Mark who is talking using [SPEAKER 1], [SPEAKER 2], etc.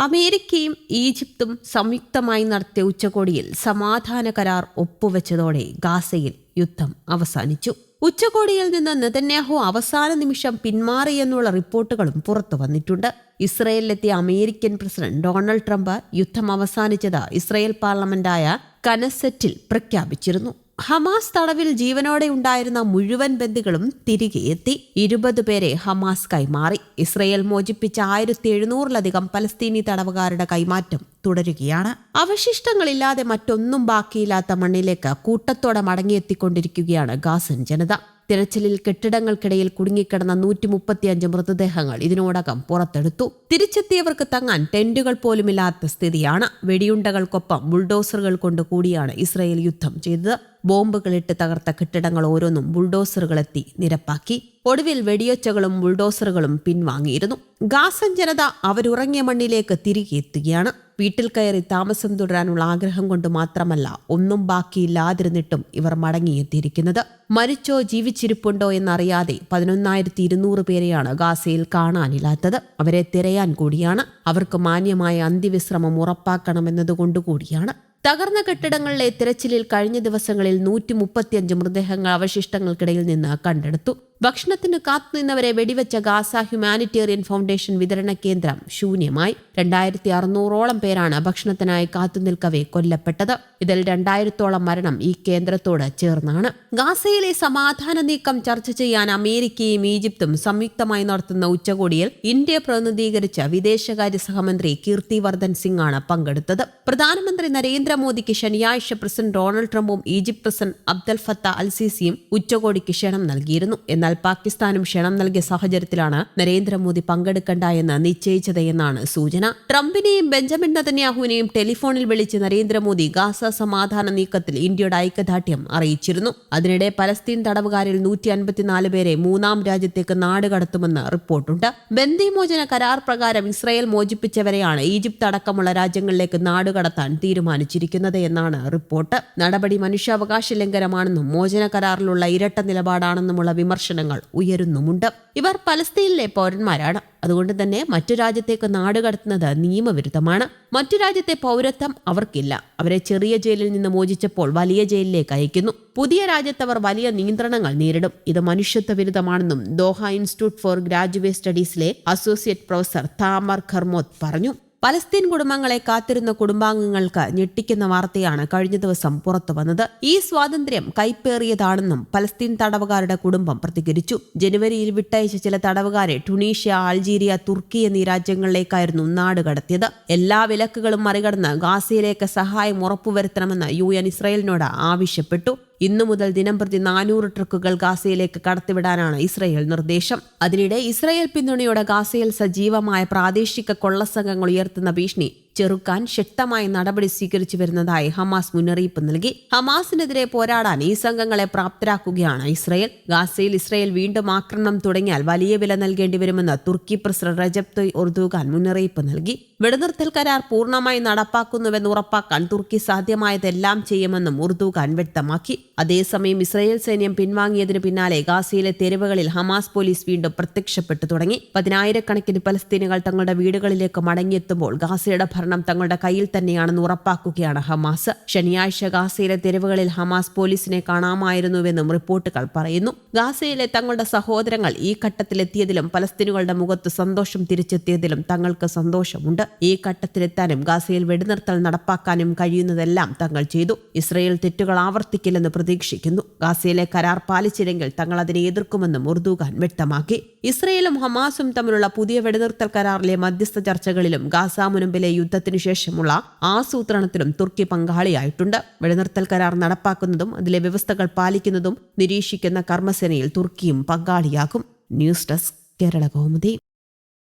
[SPEAKER 1] അമേരിക്കയും ഈജിപ്തും സംയുക്തമായി നടത്തിയ ഉച്ചകോടിയിൽ സമാധാന കരാർ ഒപ്പുവെച്ചതോടെ ഗാസയിൽ യുദ്ധം അവസാനിച്ചു. ഉച്ചകോടിയിൽ നിന്ന് നെതന്യാഹു അവസാന നിമിഷം പിന്മാറിയെന്നുള്ള റിപ്പോർട്ടുകളും പുറത്തു വന്നിട്ടുണ്ട്. ഇസ്രയേലിലെത്തിയ അമേരിക്കൻ പ്രസിഡന്റ് ഡൊണാൾഡ് ട്രംപ് യുദ്ധം അവസാനിച്ചത് ഇസ്രയേൽ പാർലമെന്റായ കനസെറ്റിൽ പ്രഖ്യാപിച്ചിരുന്നു. ഹമാസ് തടവിൽ ജീവനോടെ ഉണ്ടായിരുന്ന മുഴുവൻ ബന്ദികളും തിരികെ എത്തി. ഇരുപത് പേരെ ഹമാസ് കൈമാറി. ഇസ്രയേൽ മോചിപ്പിച്ച ആയിരത്തി എഴുന്നൂറിലധികം പലസ്തീനി തടവുകാരുടെ കൈമാറ്റം തുടരുകയാണ്. അവശിഷ്ടങ്ങളില്ലാതെ മറ്റൊന്നും ബാക്കിയില്ലാത്ത മണ്ണിലേക്ക് കൂട്ടത്തോടെ മടങ്ങിയെത്തിക്കൊണ്ടിരിക്കുകയാണ് ഗാസൻ ജനത. തിരച്ചിലിൽ കെട്ടിടങ്ങൾക്കിടയിൽ കുടുങ്ങിക്കിടന്ന നൂറ്റി മുപ്പത്തിയഞ്ച് മൃതദേഹങ്ങൾ ഇതിനോടകം പുറത്തെടുത്തു. തിരിച്ചെത്തിയവർക്ക് തങ്ങാൻ ടെന്റുകൾ പോലുമില്ലാത്ത സ്ഥിതിയാണ്. വെടിയുണ്ടകൾക്കൊപ്പം ബുൾഡോസറുകൾ കൊണ്ട് കൂടിയാണ് ഇസ്രയേൽ യുദ്ധം ചെയ്തത്. ബോംബുകളിട്ട് തകർത്ത കെട്ടിടങ്ങൾ ഓരോന്നും ബുൾഡോസറുകളെത്തി നിരപ്പാക്കി. ഒടുവിൽ വെടിയൊച്ചകളും ബുൾഡോസറുകളും പിൻവാങ്ങിയിരുന്നു. ഗാസൻ ജനത അവരുറങ്ങിയ മണ്ണിലേക്ക് തിരികെ എത്തുകയാണ്. വീട്ടിൽ കയറി താമസം തുടരാനുള്ള ആഗ്രഹം കൊണ്ട് മാത്രമല്ല ഒന്നും ബാക്കിയില്ലാതിരുന്നിട്ടും ഇവർ മടങ്ങിയെത്തിയിരിക്കുന്നത്. മരിച്ചോ ജീവിച്ചിരിപ്പുണ്ടോ എന്നറിയാതെ പതിനൊന്നായിരത്തി ഇരുന്നൂറ് പേരെയാണ് ഗാസയിൽ കാണാനില്ലാത്തത്. അവരെ തിരയാൻ കൂടിയാണ്. അവർക്ക് മാന്യമായ അന്ത്യവിശ്രമം ഉറപ്പാക്കണമെന്നതുകൊണ്ടുകൂടിയാണ്. തകർന്ന കെട്ടിടങ്ങളിലെ തിരച്ചിലിൽ കഴിഞ്ഞ ദിവസങ്ങളിൽ നൂറ്റി മുപ്പത്തിയഞ്ച് മൃതദേഹങ്ങൾ അവശിഷ്ടങ്ങൾക്കിടയിൽ നിന്ന് കണ്ടെടുത്തു. ഭക്ഷണത്തിന് കാത്തുനിന്നവരെ വെടിവെച്ച ഗാസ ഹ്യൂമാനിറ്റേറിയൻ ഫൗണ്ടേഷൻ വിതരണ കേന്ദ്രം ശൂന്യമായി. രണ്ടായിരത്തി അറുന്നൂറോളം പേരാണ് ഭക്ഷണത്തിനായി കാത്തുനിൽക്കവേ കൊല്ലപ്പെട്ടത്. ഇതിൽ രണ്ടായിരത്തോളം മരണം ഈ കേന്ദ്രത്തോട് ചേർന്നാണ്. ഗാസയിലെ സമാധാന നീക്കം ചർച്ച ചെയ്യാൻ അമേരിക്കയും ഈജിപ്തും സംയുക്തമായി നടത്തുന്ന ഉച്ചകോടിയിൽ ഇന്ത്യ പ്രതിനിധീകരിച്ച വിദേശകാര്യ സഹമന്ത്രി കീർത്തിവർദ്ധൻ സിംഗ് ആണ് പങ്കെടുത്തത്. പ്രധാനമന്ത്രി നരേന്ദ്രമോദിക്ക് ശനിയാഴ്ച പ്രസിഡന്റ് ഡൊണാൾഡ് ട്രംപും ഈജിപ്ത് പ്രസിഡന്റ് അബ്ദൽ ഫത്ത അൽസീസിയും ഉച്ചകോടിക്ക് ക്ഷണം നൽകിയിരുന്നു. എന്നാൽ എന്നാൽ പാകിസ്ഥാനും ക്ഷണം നൽകിയ സാഹചര്യത്തിലാണ് നരേന്ദ്രമോദി പങ്കെടുക്കണ്ട എന്ന് നിശ്ചയിച്ചതെന്നാണ് സൂചന. ട്രംപിനെയും ബെഞ്ചമിൻ നതന്യാഹുവിനെയും ടെലിഫോണിൽ വിളിച്ച് നരേന്ദ്രമോദി ഗാസ സമാധാന നീക്കത്തിൽ ഇന്ത്യയുടെ ഐക്യദാർഢ്യം അറിയിച്ചിരുന്നു. അതിനിടെ പലസ്തീൻ തടവുകാരിൽ നൂറ്റി അൻപത്തിനാല് പേരെ മൂന്നാം രാജ്യത്തേക്ക് നാടുകടത്തുമെന്ന് റിപ്പോർട്ടുണ്ട്. ബന്ദിമോചന കരാർ പ്രകാരം ഇസ്രായേൽ മോചിപ്പിച്ചവരെയാണ് ഈജിപ്ത് അടക്കമുള്ള രാജ്യങ്ങളിലേക്ക് നാടുകടത്താൻ തീരുമാനിച്ചിരിക്കുന്നത് എന്നാണ് റിപ്പോർട്ട്. നടപടി മനുഷ്യാവകാശ ലംഘനമാണെന്നും മോചന കരാറിലുള്ള ഇരട്ട നിലപാടാണെന്നുമുള്ള വിമർശനം വിമർശനങ്ങൾ ഉയരുന്നുമുണ്ട്. ഇവർ പലസ്തീനിലെ പൗരന്മാരാണ്. അതുകൊണ്ട് തന്നെ മറ്റു രാജ്യത്തേക്ക് നാടുകടത്തുന്നത് നിയമവിരുദ്ധമാണ്. മറ്റു രാജ്യത്തെ പൗരത്വം അവർക്കില്ല. അവരെ ചെറിയ ജയിലിൽ നിന്ന് മോചിച്ചപ്പോൾ വലിയ ജയിലിലേക്ക് അയക്കുന്നു. പുതിയ രാജ്യത്തവർ വലിയ നിയന്ത്രണങ്ങൾ നേരിടും. ഇത് മനുഷ്യത്വ വിരുദ്ധമാണെന്നും ദോഹ ഇൻസ്റ്റിറ്റ്യൂട്ട് ഫോർ ഗ്രാജുവേറ്റ് സ്റ്റഡീസിലെ അസോസിയേറ്റ് പ്രൊഫസർ താമർ ഖർമോത്ത് പറഞ്ഞു. പലസ്തീൻ കുടുംബങ്ങളെ കാത്തിരുന്ന കുടുംബാംഗങ്ങൾക്ക് ഞെട്ടിക്കുന്ന വാർത്തയാണ് കഴിഞ്ഞ ദിവസം പുറത്തു വന്നത്. ഈ സ്വാതന്ത്ര്യം കൈപ്പേറിയതാണെന്നും പലസ്തീൻ തടവുകാരുടെ കുടുംബം പ്രതികരിച്ചു. ജനുവരിയിൽ വിട്ടയച്ച ചില തടവുകാരെ ടുണീഷ്യ അൾജീരിയ തുർക്കി എന്നീ രാജ്യങ്ങളിലേക്കായിരുന്നു നാട് കടത്തിയത്. എല്ലാ വിലക്കുകളും മറികടന്ന് ഗാസയിലേക്ക് സഹായം ഉറപ്പുവരുത്തണമെന്ന് യു എൻ ഇസ്രയേലിനോട് ആവശ്യപ്പെട്ടു. ഇന്നു മുതൽ ദിനം പ്രതി നാനൂറ് ട്രക്കുകൾ ഗാസയിലേക്ക് കടത്തിവിടാനാണ് ഇസ്രയേൽ നിർദ്ദേശം. അതിനിടെ ഇസ്രയേൽ പിന്തുണയോടെ ഗാസയിൽ സജീവമായ പ്രാദേശിക കൊള്ളസംഘങ്ങൾ ഉയർത്തുന്ന ഭീഷണി. ചെറുക്കാൻ ശക്തമായ നടപടി സ്വീകരിച്ചു വരുന്നതായി ഹമാസ് മുന്നറിയിപ്പ് നൽകി. ഹമാസിനെതിരെ പോരാടാൻ ഈ സംഘങ്ങളെ പ്രാപ്തരാക്കുകയാണ് ഇസ്രയേൽ. ഗാസയിൽ ഇസ്രയേൽ വീണ്ടും ആക്രമണം തുടങ്ങിയാൽ വലിയ വില നൽകേണ്ടി വരുമെന്ന് തുർക്കി പ്രസിഡന്റ് റജബ് തൊയ് ഉർദുഖാൻ മുന്നറിയിപ്പ് നൽകി. വെടിനിർത്തൽ കരാർ പൂർണമായി നടപ്പാക്കുന്നുവെന്ന് ഉറപ്പാക്കാൻ തുർക്കി സാധ്യമായതെല്ലാം ചെയ്യുമെന്നും ഉർദുഖാൻ വ്യക്തമാക്കി. അതേസമയം ഇസ്രയേൽ സൈന്യം പിൻവാങ്ങിയതിന് പിന്നാലെ ഗാസയിലെ തെരുവുകളിൽ ഹമാസ് പോലീസ് വീണ്ടും പ്രത്യക്ഷപ്പെട്ടു തുടങ്ങി. പതിനായിരക്കണക്കിന് പലസ്തീനുകൾ തങ്ങളുടെ വീടുകളിലേക്ക് മടങ്ങിയെത്തുമ്പോൾ ഗാസയുടെ ഭരണം തങ്ങളുടെ കയ്യിൽ തന്നെയാണെന്ന് ഉറപ്പാക്കുകയാണ് ഹമാസ്. ശനിയാഴ്ച ഗാസയിലെ തെരുവുകളിൽ ഹമാസ് പോലീസിനെ കാണാമായിരുന്നുവെന്നും റിപ്പോർട്ടുകൾ പറയുന്നു. ഗാസയിലെ തങ്ങളുടെ സഹോദരങ്ങൾ ഈ ഘട്ടത്തിലെത്തിയതിലും പലസ്തീനുകളുടെ മുഖത്ത് സന്തോഷം തിരിച്ചെത്തിയതിലും തങ്ങൾക്ക് സന്തോഷമുണ്ട്. ഈ ഘട്ടത്തിലെത്താനും ഗാസയിൽ വെടിനിർത്തൽ നടപ്പാക്കാനും കഴിയുന്നതെല്ലാം തങ്ങൾ ചെയ്തു. ഇസ്രയേൽ തെറ്റുകൾ ആവർത്തിക്കില്ലെന്ന് പ്രതീക്ഷിക്കുന്നു. ഗാസയിലെ കരാർ പാലിച്ചില്ലെങ്കിൽ തങ്ങൾ അതിനെ എതിർക്കുമെന്നും ഉർദുഖാൻ വ്യക്തമാക്കി. ഇസ്രയേലും ഹമാസും തമ്മിലുള്ള പുതിയ വെടിനിർത്തൽ കരാറിലെ മധ്യസ്ഥ ചർച്ചകളിലും ഗാസ മുനമ്പിലെ യുദ്ധത്തിനു ശേഷമുള്ള ആസൂത്രണത്തിലും തുർക്കി പങ്കാളിയായിട്ടുണ്ട്. വെടിനിർത്തൽ കരാർ നടപ്പാക്കുന്നതും അതിലെ വ്യവസ്ഥകൾ പാലിക്കുന്നതും നിരീക്ഷിക്കുന്ന കർമ്മസേനയിൽ തുർക്കിയും പങ്കാളിയാകും. News desk Kerala Kaumudi.